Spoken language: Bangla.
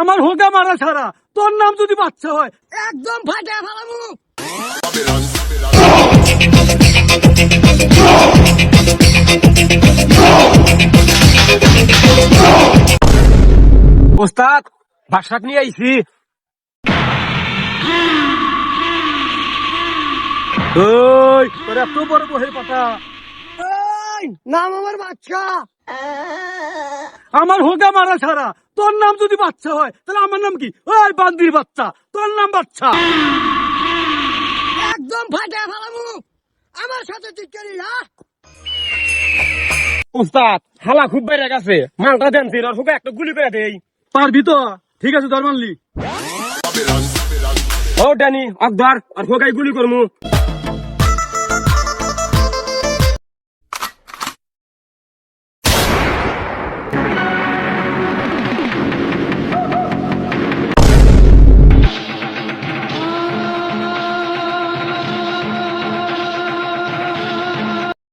আমার হোগা মারা ছাড়া তোর নাম যদি বাচ্চা হয়, একদম ফাটে ফেলামু ওস্তাদ বাসাক নিয়ে আইছি। ওই, তোর এত বড় পাতা নাম আমার বাচ্চা। আমার হোগা মারা ছাড়া তোর নাম যদি বাচ্চা হয় তাহলে আমার নাম কি? ওই বান্দির বাচ্চা তোর নাম বাচ্চা। একদম ফাটে ফেলামু আমার সাথে তুই করি না? ওস্তাদ হালা খুব বেড়ে গেছে। মালটা দেন তিন আর হুকে একটা গুলি করে দেই। পারবি তো? ঠিক আছে ধর মানলি। ও ড্যানি আকবর আর হুকাই গুলি করমু।